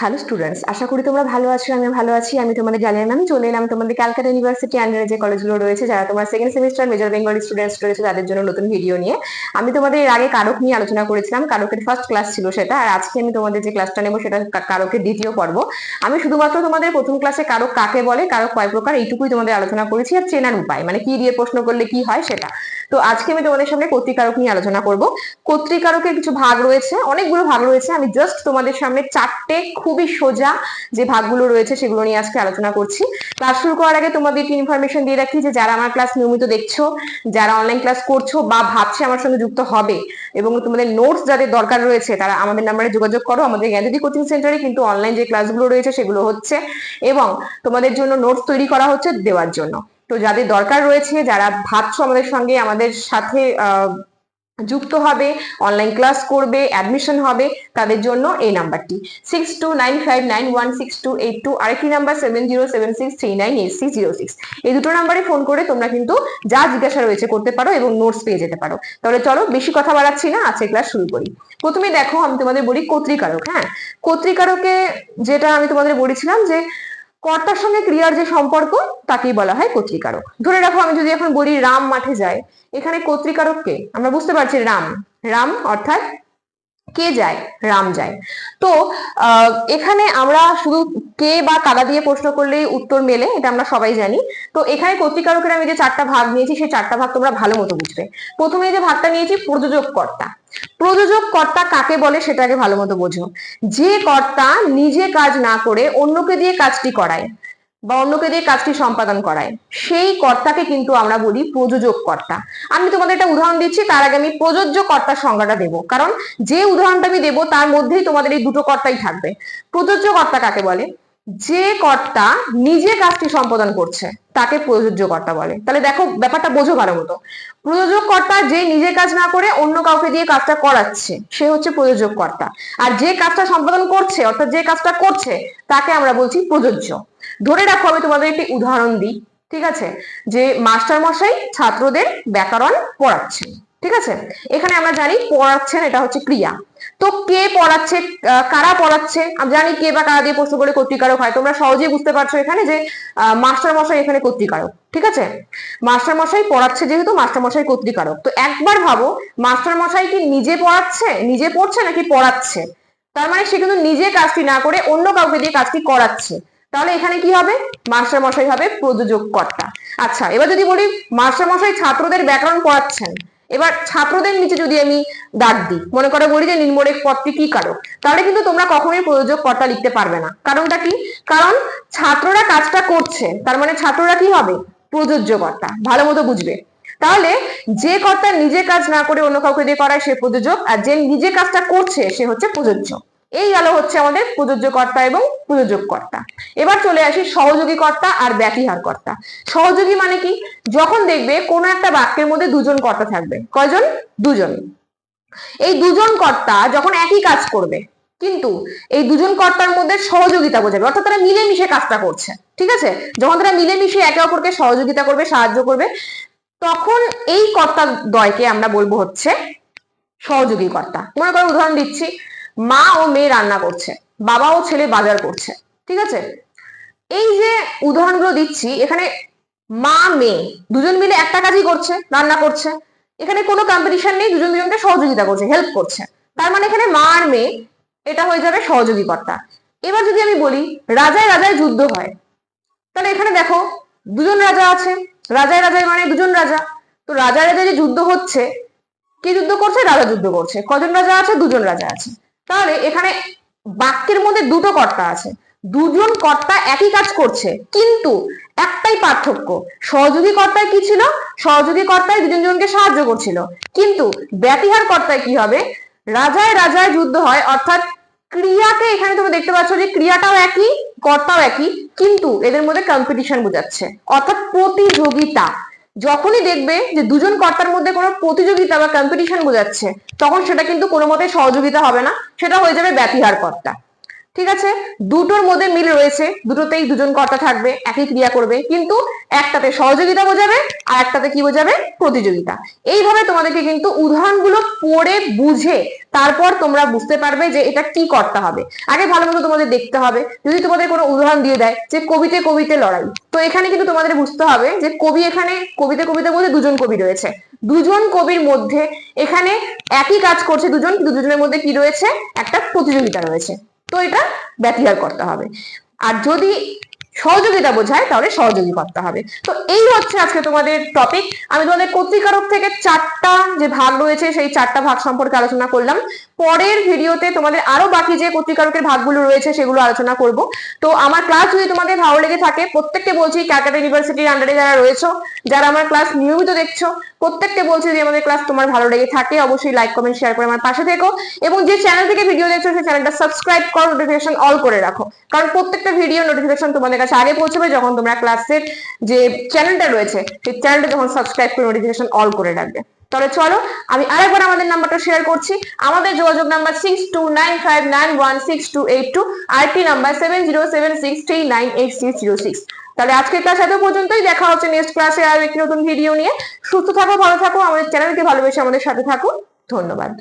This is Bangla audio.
হ্যালো স্টুডেন্টস আশা করি তোমরা ভালো আছো আমি ভালো আছি। আমি তোমাদের জানিয়ে ম্যাম চলে এলাম তোমাদের ক্যালকাটা ইউনিভার্সিটি আন্ডারে যে কলেজগুলো রয়েছে, যারা তোমার second semester major Bengali students রয়েছে, তাদের জন্য নতুন ভিডিও নিয়ে। আমি তোমাদের এর আগে কারক নিয়ে আলোচনা করেছিলাম, কারকের ফার্স্ট ক্লাস ছিল সেটা, আর আজকে আমি তোমাদের যে ক্লাসটা নেব, সেটা কারকের দ্বিতীয় পর্ব। আমি শুধুমাত্র তোমাদের প্রথম ক্লাসে কারক কাকে বলে, কারক কয় প্রকার, এইটুকুই তোমাদের আলোচনা করেছি, আর চেনার উপায় মানে কি দিয়ে প্রশ্ন করলে কি হয় সেটা। তো আজকে আমি তোমাদের সামনে কর্তৃকারক নিয়ে আলোচনা করব। কর্তৃকারকের কিছু ভাগ রয়েছে, অনেকগুলো ভাগ রয়েছে। আমি জাস্ট তোমাদের সামনে চারটে খুবই সোজা যে ভাগগুলো রয়েছে সেগুলো নিয়ে আজকে আলোচনা করছি। ক্লাস শুরু করার আগে তোমাদেরকে ইনফরমেশন দিয়ে রাখি যে যারা আমার ক্লাস নিয়মিত দেখছ, যারা অনলাইন ক্লাস করছ বা ভাবছে আমার সঙ্গে যুক্ত হবে এবং তোমাদের নোটস যাদের দরকার রয়েছে, তারা আমাদের নাম্বারে যোগাযোগ করো। আমাদের জ্ঞানজ্যোতি কোচিং সেন্টারে কিন্তু অনলাইন যে ক্লাসগুলো রয়েছে সেগুলো হচ্ছে এবং তোমাদের জন্য নোটস তৈরি করা হচ্ছে দেওয়ার জন্য। তো যাদের দরকার রয়েছে, যারা ভাবছ আমাদের সঙ্গে, আমাদের সাথে যুক্ত হবে অনলাইন ক্লাস করবে অ্যাডমিশন হবে, তাদের জন্য এই নাম্বারটি six two nine five nine one six two eight two আরেকটি number seven zero seven six three nine eight six zero six এই দুটো নাম্বারে ফোন করে তোমরা কিন্তু যা জিজ্ঞাসা রয়েছে করতে পারো এবং নোটস পেয়ে যেতে পারো। তাহলে চলো, বেশি কথা বাড়াচ্ছি না আজকে ক্লাস শুরু করি। প্রথমে দেখো, আমি তোমাদের বলি কর্তৃকারক হ্যাঁ? কর্তৃকারকে যেটা আমি তোমাদের বলেছিলাম যে কর্তার সঙ্গে ক্রিয়ার যে সম্পর্ক, তাকেই বলা হয় কর্তৃকারক। ধরে রাখো, আমি যদি এখন বলি রাম মাঠে যায় এখানে কর্তৃকারক কে? আমরা বুঝতে পারছি রাম। রাম অর্থাৎ কে যায়? রাম যায়। তো এখানে আমরা শুধু কে বা কাদা দিয়ে প্রশ্ন করলেই উত্তর মেলে, এটা আমরা সবাই জানি। তো, এখানে কর্তৃকারকের আমি যে চারটা ভাগ নিয়েছি, সেই চারটা ভাগ তোমরা ভালো মতো বুঝবে। প্রথমে যে ভাগটা নিয়েছি, প্রযোজক কর্তা। প্রযোজক কর্তা কাকে বলে সেটা আগে ভালো মতো বোঝো। যে কর্তা নিজে কাজ না করে অন্যকে দিয়ে কাজটি করায় বা অন্যকে দিয়ে কাজটি সম্পাদন করায়, সেই কর্তাকে কিন্তু আমরা বলি প্রযোজক কর্তা আমি তোমাদের একটা উদাহরণ দিচ্ছি, তার আগে আমি প্রযোজ্য কর্তার সংজ্ঞাটা দেবো। কারণ যে উদাহরণটা আমি দেবো, তার মধ্যেই তোমাদের এই দুটো কর্তাই থাকবে। প্রযোজ্য কর্তা কাকে বলে? যে কর্তা নিজে কাজটি সম্পাদন করছে, তাকে প্রযোজ্য কর্তা বলে। তাহলে দেখো, ব্যাপারটা বোঝো ভালো মতো। প্রযোজক কর্তা যে নিজে কাজ না করে অন্য কাউকে দিয়ে কাজটা করাচ্ছে, সে হচ্ছে প্রযোজক কর্তা। আর যে কাজটা সম্পাদন করছে, অর্থাৎ যে কাজটা করছে, তাকে আমরা বলছি প্রযোজ্য। ধরে রাখো, আমি তোমাদের একটি উদাহরণ দিই, ঠিক আছে? যে মাস্টার মশাই ছাত্রদের ব্যাকরণ পড়াচ্ছেন ঠিক আছে? এখানে আমরা জানি পড়াচ্ছেন, এটা হচ্ছে ক্রিয়া। তো কে পড়াচ্ছে কারা পড়াচ্ছে? আমি জানি কে বা কারা দিয়ে প্রশ্ন করে কর্তৃকারক হয়। তোমরা সহজেই বুঝতে পারছ এখানে যে মাস্টার মশাই এখানে কর্তৃকারক, ঠিক আছে? মাস্টার মশাই পড়াচ্ছে যেহেতু মাস্টার মশাই কর্তৃকারক। তো একবার ভাবো মাস্টার মশাই কি নিজে পড়াচ্ছে, নিজে পড়ছে নাকি পড়াচ্ছে? তার মানে সে কিন্তু নিজে কাজটি না করে অন্য কাউকে দিয়ে কাজটি করাচ্ছে। তাহলে এখানে কি হবে? মাস্টার মশাই হবে প্রযোজক কর্তা আচ্ছা এবার যদি বলি মাস্টার মশাই ছাত্রদের ব্যাকরণ পড়াচ্ছেন। এবার ছাত্রদের নিচে যদি আমি দাগ দিই, মনে করে বলি যে নিম্নরেখ পদটি কি কারক? তাহলে কিন্তু তোমরা কখনোই প্রযোজক কর্তা লিখতে পারবে না। কারণটা কি? কারণ ছাত্ররা কাজটা করছে, তার মানে ছাত্ররা কি হবে? প্রযোজ্য কর্তা, ভালো মতো বুঝবে। তাহলে যে কর্তা নিজে কাজ না করে অন্য কাউকে দিয়ে করায় সে প্রযোজক, আর যে নিজে কাজটা করছে সে হচ্ছে প্রযোজ্য। এই গেল হচ্ছে আমাদের প্রযোজ্য কর্তা এবং প্রযোজক কর্তা এবার চলে আসি সহযোগী কর্তা আর ব্যতিহার কর্তা সহযোগী মানে কি? যখন দেখবে কোনো একটা বাক্যের মধ্যে দুজন কর্তা থাকবে। কয়জন? দুজন। এই দুজন কর্তা যখন একই কাজ করবে, কিন্তু এই দুজন কর্তার মধ্যে সহযোগিতা বোঝাবে। অর্থাৎ তারা মিলেমিশে কাজটা করছে। ঠিক আছে? যখন তারা মিলেমিশে একে অপরকে সহযোগিতা করবে, সাহায্য করবে, তখন এই কর্তা দ্বয়কে আমরা বলব হচ্ছে সহযোগী কর্তা মনে করো উদাহরণ দিচ্ছি। মা ও মেয়ে রান্না করছে, বাবা ও ছেলে বাজার করছে, ঠিক আছে? এই যে উদাহরণগুলো দিচ্ছি, এখানে মা, মেয়ে, দুজন মিলে একটা কাজই করছে, রান্না করছে। এখানে কোনো কম্পিটিশন নেই, দুজন দুজনকে সহযোগিতা করছে হেল্প করছে। তার মানে এখানে মা আর মেয়ে, এটা হয়ে যাবে সহযোগী কর্তা এবার যদি আমি বলি, রাজায় রাজায় যুদ্ধ হয়, তাহলে এখানে দেখো, দুজন রাজা আছে, রাজায় রাজায় মানে দুজন রাজা। তো রাজা রাজা যে যুদ্ধ হচ্ছে, কে যুদ্ধ করছে? রাজা যুদ্ধ করছে। কজন রাজা আছে? দুজন রাজা আছে। তাহলে এখানে বাক্যের মধ্যে দুটো কর্তা আছে। দুজন কর্তা একই কাজ করছে, কিন্তু একটাই পার্থক্য। সহযোগী কর্তায় কি ছিল? সহযোগী কর্তায় দুজন জনকে সাহায্য করছিল। কিন্তু ব্যতিহার কর্তায় কি হবে? রাজায় রাজায় যুদ্ধ হয়, অর্থাৎ ক্রিয়াকে এখানে তুমি দেখতে পাচ্ছ যে ক্রিয়াটাও একই, কর্তাও একই, কিন্তু এদের মধ্যে কম্পিটিশন বোঝাচ্ছে। অর্থাৎ প্রতিযোগিতা। যখনই দেখবে যে দুজন কর্তার মধ্যে কোনো প্রতিযোগিতা বা কম্পিটিশন বোঝাচ্ছে, তখন সেটা কিন্তু কোনো মতে সহযোগিতা হবে না, সেটা হয়ে যাবে ব্যতিহার কর্তা। ঠিক আছে? দুটোর মধ্যে মিল রয়েছে। দুটোতেই দুজন কর্তা থাকবে, একই ক্রিয়া করবে। কিন্তু একটাতে সহযোগিতা বোঝাবে আর একটাতে কি বোঝাবে? প্রতিযোগিতা। এইভাবে তোমাদেরকে কিন্তু উদাহরণগুলো পড়ে বুঝে তারপর তোমরা বুঝতে পারবে যে এটা কি করতে হবে। আগে ভালো মতো তোমাদের দেখতে হবে। যদি তোমাদের কোনো উদাহরণ দিয়ে দেয় যে কবিতে কবিতে লড়াই। তো এখানে কিন্তু তোমাদের বুঝতে হবে যে কবি এখানে কবিতে কবিতে বলতে দুজন কবি রয়েছে। দুজন কবির মধ্যে এখানে একই কাজ করছে দুজন দুজনের মধ্যে কি রয়েছে? একটা প্রতিযোগিতা রয়েছে। তো এটা ব্যতিহার করতে হবে। আর যদি সহযোগিতা বোঝায়, তাহলে সহযোগী করতে হবে। তো এই হচ্ছে আজকে তোমাদের টপিক আমি তোমাদের কর্তৃকারক থেকে চারটা যে ভাগ রয়েছে, সেই চারটা ভাগ সম্পর্কে আলোচনা করলাম। পরের ভিডিওতে তোমাদের আরও বাকি যে কর্তৃকারকের ভাগগুলো রয়েছে সেগুলো আলোচনা করব। তো আমার ক্লাস যদি তোমাদের ভালো লেগে থাকে, প্রত্যেককে বলছি ক্যালকাটা ইউনিভার্সিটির আন্ডারে যারা রয়েছে, যারা আমার ক্লাস নিয়মিত দেখছ, প্রত্যেককে বলছি যে আমাদের ক্লাস তোমার ভালো লেগে থাকে, অবশ্যই লাইক কমেন্ট শেয়ার করে আমার পাশে থেকো। এবং যে চ্যানেল থেকে ভিডিও দেখছ, সেই চ্যানেলটা সাবস্ক্রাইব করো নোটিফিকেশন অল করে রাখো। কারণ প্রত্যেকটা ভিডিও নোটিফিকেশন তোমাদের কাছে আগে পৌঁছবে যখন তোমরা ক্লাসের যে চ্যানেলটা রয়েছে, সেই চ্যানেলটা যখন সাবস্ক্রাইব করে নোটিফিকেশন অল করে রাখবে। তাহলে চলো, আমি আরেকবার আমাদের নাম্বারটা শেয়ার করছি। আমাদের যোগাযোগ number six two nine five nine one six two eight two আরেকটি number seven zero seven six three nine eight six zero six তাহলে আজকের ক্লাস এত পর্যন্তই, দেখা হচ্ছে নেক্সট ক্লাসে আর একটি নতুন ভিডিও নিয়ে। সুস্থ থাকো, ভালো থাকো, আমাদের চ্যানেলকে ভালোবেসে আমাদের সাথে থাকো ধন্যবাদ।